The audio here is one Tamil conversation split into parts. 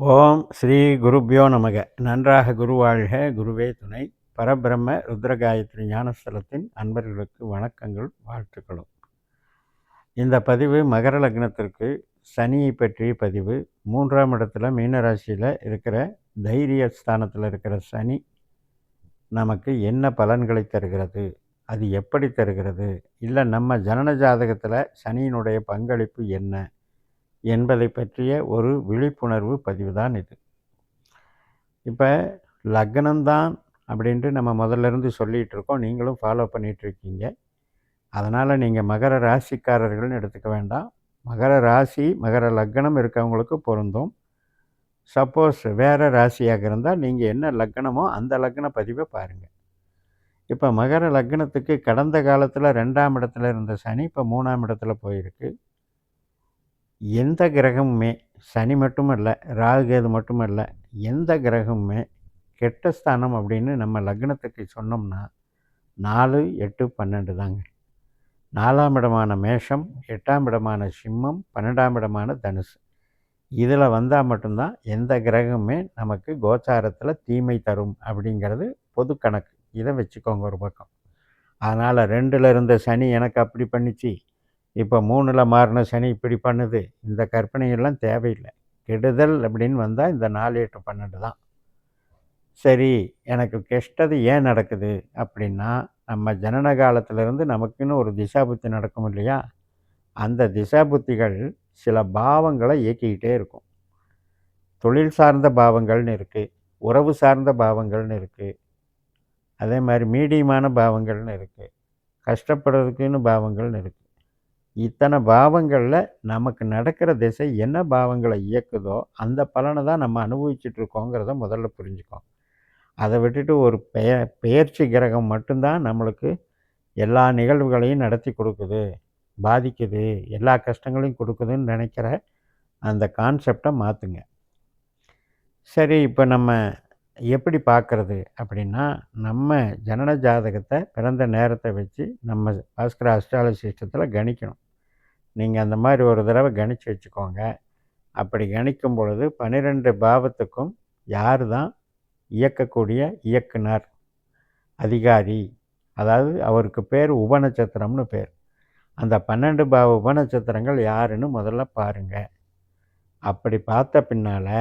ஓம் ஸ்ரீ குருப்யோ நமக. நன்றாக குருவாழ்க குருவே துணை. பரபிரம்ம ருத்ரகாயத்ரி ஞானஸ்தலத்தின் அன்பர்களுக்கு வணக்கங்கள் வாழ்த்துக்களும். இந்த பதிவு மகர லக்னத்திற்கு சனியை பற்றிய பதிவு. மூன்றாம் இடத்துல மீனராசியில் இருக்கிற தைரிய ஸ்தானத்தில் இருக்கிற சனி நமக்கு என்ன பலன்களை தருகிறது? அது எப்படி தருகிறது? இல்லை நம்ம ஜனன ஜாதகத்தில் சனியினுடைய பங்களிப்பு என்ன? என்பதை பற்றிய ஒரு விழிப்புணர்வு பதிவு தான் இது. இப்போ லக்னம்தான் அப்படின்ட்டு நம்ம முதல்ல இருந்து சொல்லிகிட்டு இருக்கோம். நீங்களும் ஃபாலோ பண்ணிகிட்ருக்கீங்க அதனால் நீங்கள் மகர ராசிக்காரர்கள்னு எடுத்துக்க வேண்டாம். மகர ராசி மகர லக்னம் இருக்கவங்களுக்கு பொருந்தும். சப்போஸ் வேறு ராசியாக இருந்தால் நீங்கள் என்ன லக்னமோ அந்த லக்ன பதிவை பாருங்கள் இப்போ மகர லக்னத்துக்கு கடந்த காலத்தில் ரெண்டாம் இடத்துல இருந்த சனி இப்போ மூணாம் இடத்துல போயிருக்கு. எந்த கிரகமுமே சனி மட்டும் இல்லை ராகு கேது மட்டும் இல்லை எந்த கிரகமுமே கெட்ட ஸ்தானம் அப்படின்னு நம்ம லக்னத்துக்கு சொன்னோம்னா நாலு எட்டு பன்னெண்டு தாங்க. நாலாம் இடமான மேஷம் எட்டாம் இடமான சிம்மம் பன்னெண்டாம் இடமான தனுசு. இதில் வந்தால் மட்டும்தான் எந்த கிரகமுமே நமக்கு கோச்சாரத்தில் தீமை தரும் அப்படிங்கிறது பொது கணக்கு. இதை வச்சுக்கோங்க ஒரு பக்கம். அதனால் ரெண்டில் இருந்த சனி எனக்கு அப்படி பண்ணிச்சு. இப்போ மூணில் மாறின சனி இப்படி பண்ணுது. இந்த கற்பனையெல்லாம் தேவையில்லை. கெடுதல் அப்படின்னு வந்தால் இந்த நாலு எட்டு பன்னெண்டு தான். சரி எனக்கு கெஷ்டது ஏன் நடக்குது அப்படின்னா நம்ம ஜனன காலத்திலேருந்து நமக்குன்னு ஒரு திசாபுத்தி நடக்கும் இல்லையா? அந்த திசாபுத்திகள் சில பாவங்களை இயக்கிக்கிட்டே இருக்கும். தொழில் சார்ந்த பாவங்கள்னு இருக்குது உறவு சார்ந்த பாவங்கள்னு இருக்குது அதே மாதிரி மீடியமான பாவங்கள்னு இருக்குது கஷ்டப்படுறதுக்குன்னு பாவங்கள்னு இருக்குது இத்தனை பாவங்களில் நமக்கு நடக்கிற திசை என்ன பாவங்களை இயக்குதோ அந்த பலனை தான் நம்ம அனுபவிச்சுட்டு இருக்கோங்கிறத முதல்ல புரிஞ்சுக்கோம் அதை விட்டுட்டு ஒரு பெய பெயர்ச்சி கிரகம் மட்டும்தான் நம்மளுக்கு எல்லா நிகழ்வுகளையும் நடத்தி கொடுக்குது பாதிக்குது எல்லா கஷ்டங்களையும் கொடுக்குதுன்னு நினைக்கிற அந்த கான்செப்டை மாற்றுங்க சரி இப்போ நம்ம எப்படி பார்க்குறது அப்படின்னா நம்ம ஜனன ஜாதகத்தை பிறந்த நேரத்தை வச்சு நம்ம பாஸ்கர அஸ்ட்ராலஜி சிஸ்டத்தில் கணிக்கணும். நீங்கள் அந்த மாதிரி ஒரு தடவை கணிச்சு வச்சுக்கோங்க. அப்படி கணிக்கும் பொழுது பன்னிரெண்டு பாவத்துக்கும் யார் தான் இயக்கக்கூடிய இயக்குனர்? அதிகாரி. அதாவது அவருக்கு பேர் உபநட்சத்திரம்னு பேர். அந்த பன்னெண்டு பாவ உபநட்சத்திரங்கள் யாருன்னு முதல்ல பாருங்கள் அப்படி பார்த்த பின்னால்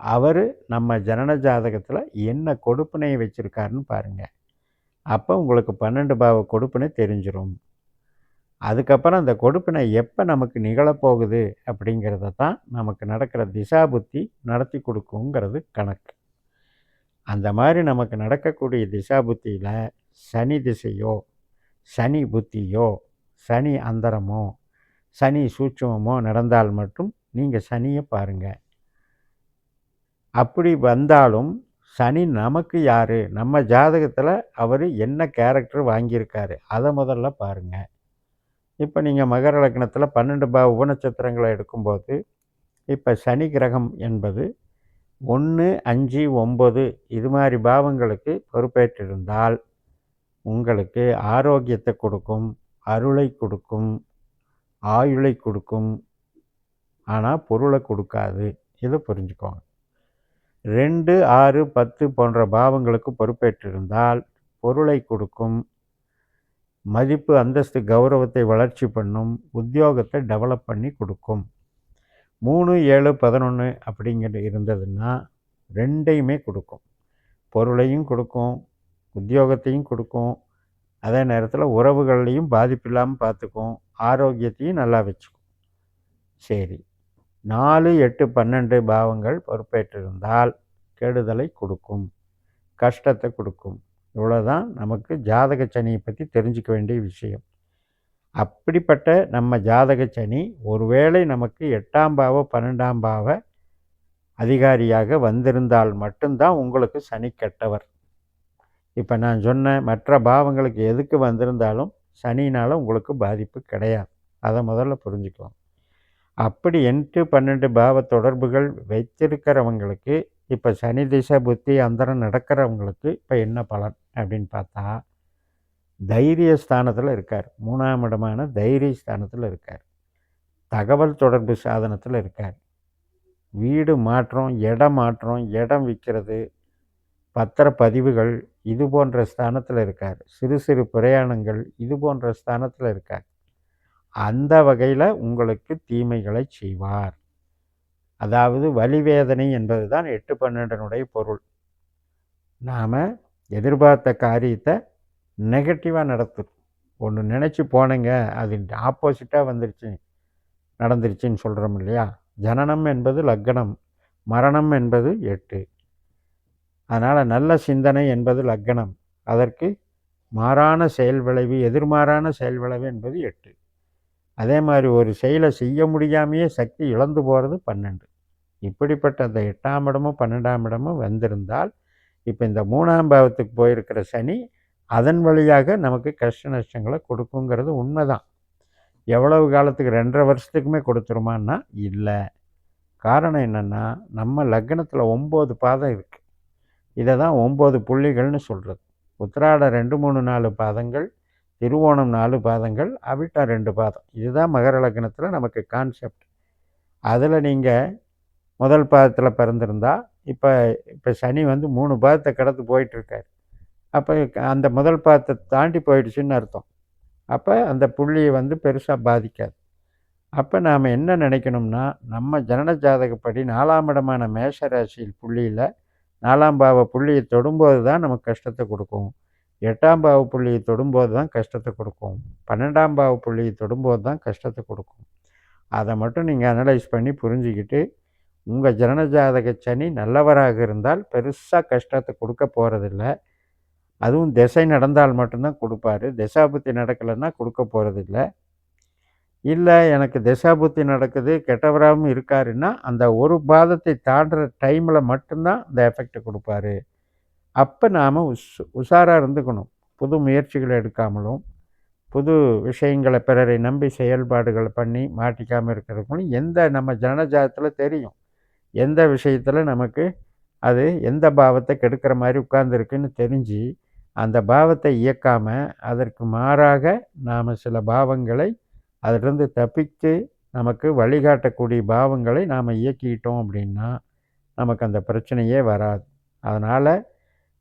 அவர் நம்ம ஜனன ஜாதகத்தில் என்ன கொடுப்பினையை வச்சுருக்காருன்னு பாருங்கள் அப்போ உங்களுக்கு பன்னெண்டு பாவ கொடுப்பினை தெரிஞ்சிடும் அதுக்கப்புறம் அந்த கொடுப்பினை எப்போ நமக்கு நிகழப்போகுது அப்படிங்கிறத தான் நமக்கு நடக்கிற திசா புத்தி நடத்தி கொடுக்குங்கிறது கணக்கு. அந்த மாதிரி நமக்கு நடக்கக்கூடிய திசா புத்தியில் சனி திசையோ சனி புத்தியோ சனி அந்தரமோ சனி சூட்சமோ நடந்தால் மட்டும் நீங்கள் சனியை பாருங்கள் அப்படி வந்தாலும் சனி நமக்கு யார்? நம்ம ஜாதகத்தில் அவர் என்ன கேரக்டர் வாங்கியிருக்காரு? அதை முதல்ல பாருங்கள் இப்போ நீங்கள் மகர லக்னத்தில் பன்னெண்டு பா உபநட்சத்திரங்களை எடுக்கும்போது இப்போ சனி கிரகம் என்பது ஒன்று அஞ்சு ஒம்பது இது மாதிரி பாவங்களுக்கு பொறுப்பேற்றிருந்தால் உங்களுக்கு ஆரோக்கியத்தை கொடுக்கும் அருளை கொடுக்கும் ஆயுளை கொடுக்கும். ஆனால் பொருளை கொடுக்காது. இதை புரிஞ்சுக்கோங்க. ரெண்டு ஆறு பத்து போன்ற பாவங்களுக்கு பொறுப்பேற்றிருந்தால் பொருளை கொடுக்கும் மதிப்பு அந்தஸ்து கௌரவத்தை வளர்ச்சி பண்ணும் உத்தியோகத்தை டெவலப் பண்ணி கொடுக்கும். மூணு ஏழு பதினொன்று அப்படிங்கிற இருந்ததுன்னா ரெண்டையுமே கொடுக்கும். பொருளையும் கொடுக்கும் உத்தியோகத்தையும் கொடுக்கும். அதே நேரத்தில் உறவுகள்லையும் பாதிப்பு இல்லாமல் பார்த்துக்கும் ஆரோக்கியத்தையும் நல்லா வச்சுக்கும். சரி நாலு எட்டு பன்னெண்டு பாவங்கள் பொறுப்பேற்றிருந்தால் கெடுதலை கொடுக்கும் கஷ்டத்தை கொடுக்கும். இவ்வளோதான் நமக்கு ஜாதக சனியை பற்றி தெரிஞ்சுக்க வேண்டிய விஷயம். அப்படிப்பட்ட நம்ம ஜாதக சனி ஒருவேளை நமக்கு எட்டாம் பாவ பன்னெண்டாம் பாவ அதிகாரியாக வந்திருந்தால் மட்டும்தான் உங்களுக்கு சனி கெட்டவர். இப்போ நான் சொன்ன மற்ற பாவங்களுக்கு எதுக்கு வந்திருந்தாலும் சனினால் உங்களுக்கு பாதிப்பு கிடையாது. அதை முதல்ல புரிஞ்சுக்கலாம். அப்படி எட்டு பன்னெண்டு பாவ தொடர்புகள் வைத்திருக்கிறவங்களுக்கு இப்போ சனி திசை புத்தி அந்தரம் நடக்கிறவங்களுக்கு இப்போ என்ன பலன்? அப்படின்னு பார்த்தா தைரிய ஸ்தானத்தில் இருக்கார். மூணாம் இடமான தைரிய ஸ்தானத்தில் இருக்கார். தகவல் தொடர்பு சாதனத்தில் இருக்கார். வீடு மாற்றம் இடம் மாற்றம் இடம் விற்கிறது பத்திரப்பதிவுகள் இது போன்ற ஸ்தானத்தில் இருக்கார். சிறு சிறு பிரயாணங்கள் இது போன்ற ஸ்தானத்தில் இருக்கார். அந்த வகையில் உங்களுக்கு தீமைகளை செய்வார். அதாவது வலிவேதனை என்பது தான் எட்டு பன்னெண்டனுடைய பொருள். நாம் எதிர்பார்த்த காரியத்தை நெகட்டிவாக நடத்தும் ஒன்று நினச்சி போனேங்க அது ஆப்போசிட்டாக வந்துருச்சு நடந்துருச்சுன்னு சொல்கிறோம் இல்லையா? ஜனனம் என்பது லக்கணம் மரணம் என்பது எட்டு. அதனால் நல்ல சிந்தனை என்பது லக்கணம். அதற்கு மாறான செயல் விளைவு எதிர்மாறான செயல் விளைவு என்பது எட்டு. அதே மாதிரி ஒரு செயலை செய்ய முடியாமையே சக்தி இழந்து போகிறது பன்னெண்டு. இப்படிப்பட்ட அந்த எட்டாம் இடமும் பன்னெண்டாம் இடமும் வந்திருந்தால் இப்போ இந்த மூணாம் பாவத்துக்கு போயிருக்கிற சனி அதன் வழியாக நமக்கு கஷ்ட நஷ்டங்களை கொடுக்குங்கிறது உண்மைதான். எவ்வளவு காலத்துக்கு ரெண்டரை வருஷத்துக்குமே கொடுத்துருமான்னா இல்லை. காரணம் என்னென்னா நம்ம லக்னத்தில் ஒம்பது பாதம் இருக்குது இதை தான் ஒம்பது புள்ளிகள்னு சொல்கிறது உத்திராட ரெண்டு மூணு நாலு பாதங்கள் திருவோணம் நாலு பாதங்கள் அவிட்டம் ரெண்டு பாதம். இதுதான் மகர லக்னத்தில் நமக்கு கான்செப்ட் அதில் நீங்கள் முதல் பாதத்தில் பிறந்திருந்தால் இப்போ இப்போ சனி வந்து மூணு பாதத்தை கடந்து போயிட்டுருக்கார். அப்போ அந்த முதல் பாதத்தை தாண்டி போயிடுச்சுன்னு அர்த்தம். அப்போ அந்த புள்ளியை வந்து பெருசாக பாதிக்காது. அப்போ நாம் என்ன நினைக்கணும்னா நம்ம ஜனன ஜாதகப்படி நாலாம் இடமான மேஷ ராசியில் புள்ளியில் நாலாம் பாவ புள்ளியை தொடும்போது தான் நமக்கு கஷ்டத்தை கொடுக்கும். எட்டாம் பாவ புள்ளியை தொடும்போது தான் கஷ்டத்தை கொடுக்கும். பன்னெண்டாம் பாவ புள்ளியை தொடும்போது தான் கஷ்டத்தை கொடுக்கும். அதை மட்டும் நீங்கள் அனலைஸ் பண்ணி புரிஞ்சுக்கிட்டு உங்கள் ஜனனஜாதக சனி நல்லவராக இருந்தால் பெருசாக கஷ்டத்தை கொடுக்க போகிறதில்ல அதுவும் திசை நடந்தால் மட்டும்தான் கொடுப்பாரு. திசாபுத்தி நடக்கலைன்னா கொடுக்க போகிறதில்ல இல்லை எனக்கு திசாபுத்தி நடக்குது கெட்டவராகவும் இருக்காருன்னா அந்த ஒரு பாதத்தை தாண்டுற டைமில் மட்டும்தான் அந்த எஃபெக்ட் கொடுப்பாரு. அப்போ நாம் உஸ் உஷாராக இருந்துக்கணும். புது முயற்சிகளை எடுக்காமலும் புது விஷயங்களை பிறரை நம்பி செயல்பாடுகளை பண்ணி மாட்டிக்காமல் இருக்கிறதுக்கும் எந்த நம்ம ஜனஜாதத்தில் தெரியும். எந்த விஷயத்தில் நமக்கு அது எந்த பாவத்தை கெடுக்கிற மாதிரி உட்கார்ந்துருக்குன்னு தெரிஞ்சு அந்த பாவத்தை இயக்காமல் அதற்கு மாறாக நாம் சில பாவங்களை அதிலிருந்து தப்பித்து நமக்கு வழிகாட்டக்கூடிய பாவங்களை நாம் இயக்கிக்கிட்டோம் அப்படின்னா நமக்கு அந்த பிரச்சனையே வராது. அதனால்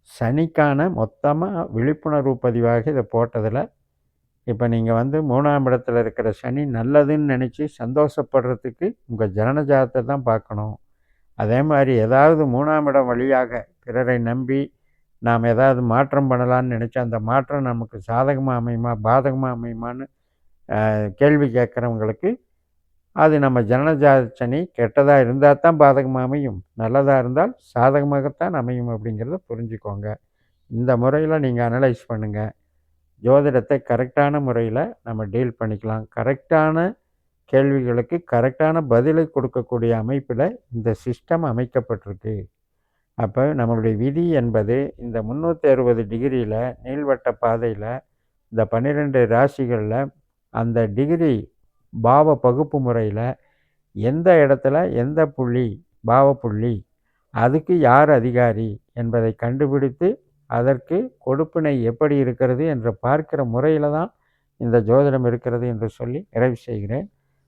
சனிக்கான மொத்தமாக விழிப்புணர்வு பதிவாக இதை போட்டதில் இப்போ நீங்கள் வந்து மூணாம் இடத்துல இருக்கிற சனி நல்லதுன்னு நினச்சி சந்தோஷப்படுறதுக்கு உங்கள் ஜனனஜாதத்தை தான் பார்க்கணும். அதே மாதிரி ஏதாவது மூணாம் இடம் வழியாக பிறரை நம்பி நாம் ஏதாவது மாற்றம் பண்ணலான்னு நினச்சா அந்த மாற்றம் நமக்கு சாதகமாக அமையுமா பாதகமாக அமையுமான்னு கேள்வி கேட்குறவங்களுக்கு அது நம்ம ஜனனஜாத கெட்டதாக இருந்தால் தான் பாதகமாக அமையும். நல்லதாக இருந்தால் சாதகமாகத்தான் அமையும் அப்படிங்கிறத புரிஞ்சுக்கோங்க. இந்த முறையில் நீங்கள் அனலைஸ் பண்ணுங்கள் ஜோதிடத்தை கரெக்டான முறையில் நம்ம டீல் பண்ணிக்கலாம். கரெக்டான கேள்விகளுக்கு கரெக்டான பதிலை கொடுக்கக்கூடிய அமைப்பில் இந்த சிஸ்டம் அமைக்கப்பட்டிருக்கு. அப்போ நம்மளுடைய விதி என்பது இந்த முந்நூற்றி அறுபது டிகிரியில் நீள்வட்ட பாதையில் இந்த பன்னிரெண்டு ராசிகளில் அந்த டிகிரி பாவ பகுப்பு முறையில் எந்த இடத்துல எந்த புள்ளி பாவ புள்ளி அதுக்கு யார் அதிகாரி என்பதை கண்டுபிடித்து அதற்கு கொடுப்பினை எப்படி இருக்கிறது என்று பார்க்கிற முறையில் தான் இந்த ஜோதிடம் இருக்கிறது என்று சொல்லி நிறைவு செய்கிறேன்.